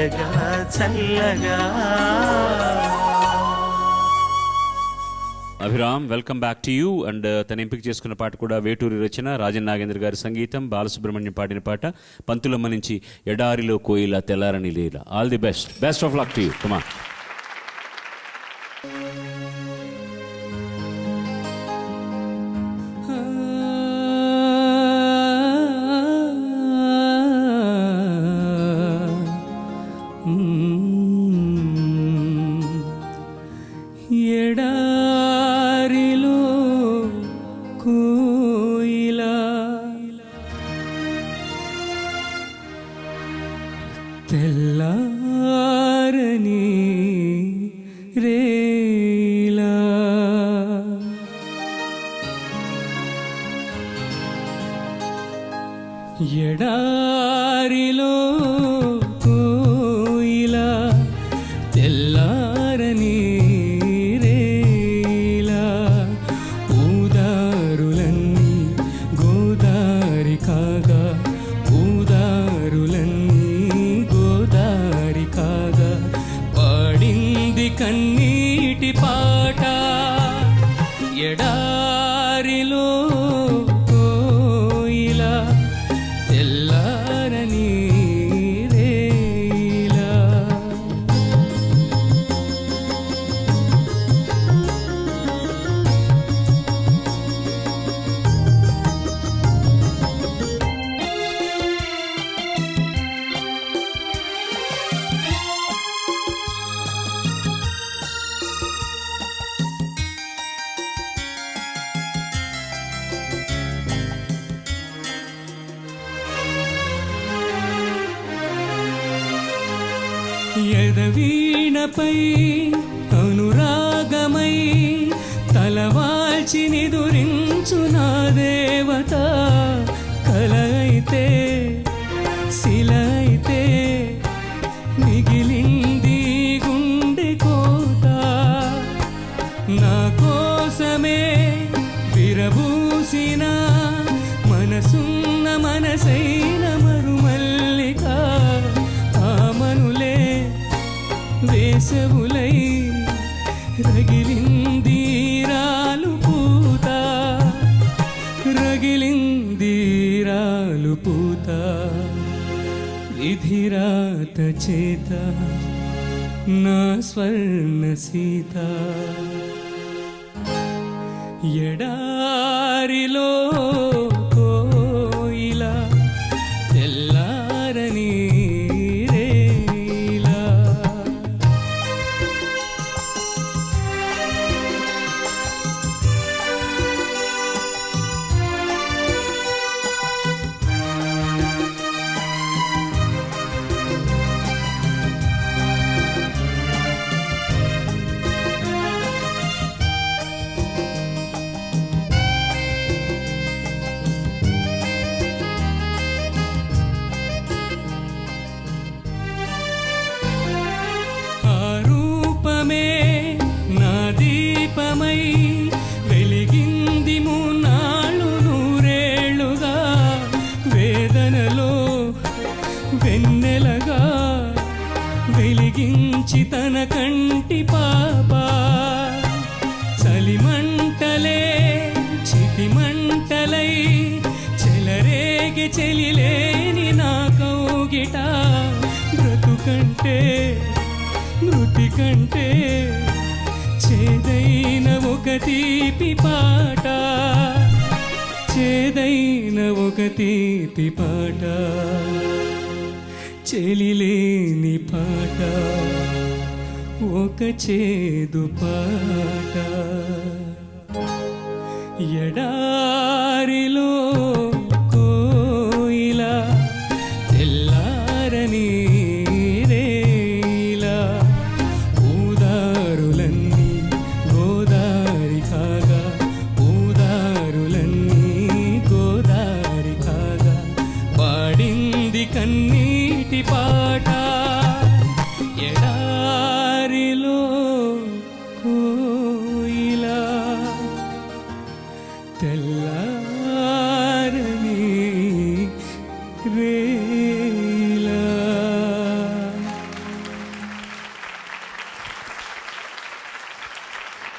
తీయగా చల్లగా. Abhiram welcome back to you. And uh, తన ఎంపిక చేసుకున్న పాట కూడా వేటూరి రచన రాజన్ నాగేంద్ర గారి సంగీతం బాలసుబ్రహ్మణ్యం పాడిన పాట పంతులమ్మ నుంచి ఎడారిలో కోయిల తెల్లారని లీల. All the best best of luck to you Kumar తెల్లారని రేలా. ఎడారిలో ఎదవీణపై అనురాగమై తలవాల్చి నిదురించు నా దేవత. కలైతే శిలైతే మిగిలింది గుండె కోత. నా కోసమే విరబూసిన మనసున్న మనసైన వేసవులై రగిలింది రాలు పూత. రగిలింది రాలు పూత. విధిరాత చేత నా స్వర్ణ సీత. ఎడారిలో వెలిగించి తన కంటి పాప. చలిమంటలే చితిమంటలై చెలరేగి చెలిలేని నా కౌగిట. బ్రతుకంటే మృతి కంటే చేదైన ఒక తీపి పాట. చేదైన ఒక తీపి పాట. చెలిలేని పాట ఒక చేదు పాట. ఎడారిలో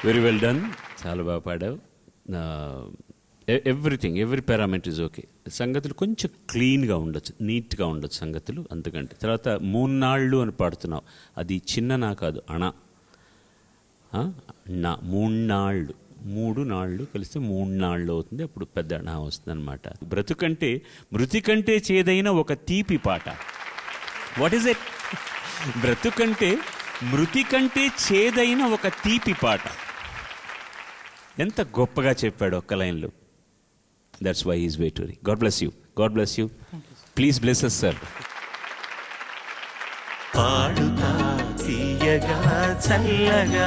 వెరీ వెల్ డన్ చాలా బాగా పాడావు. Everything every parameter is okay సంగతులు కొంచెం క్లీన్గా ఉండొచ్చు నీట్గా ఉండొచ్చు సంగతులు అందుకంటే తర్వాత మూన్నాళ్ళు అని పాడుతున్నావు. అది చిన్న నా కాదు అణ. నా మూన్నాళ్ళు. మూడు నాళ్ళు కలిస్తే మూడు నాళ్ళు అవుతుంది అప్పుడు పెద్ద నా వస్తుంది అనమాట బ్రతుకంటే మృతి కంటే చేదైన ఒక తీపి పాట. వాట్ ఈస్ ఇట్ బ్రతుకంటే మృతి కంటే చేదైన ఒక తీపి పాట. ఎంత గొప్పగా చెప్పాడు ఒక్క లైన్లో. That's why is Veturi God bless you God bless you please bless us sir పాడుతా తీయగా చల్లగా.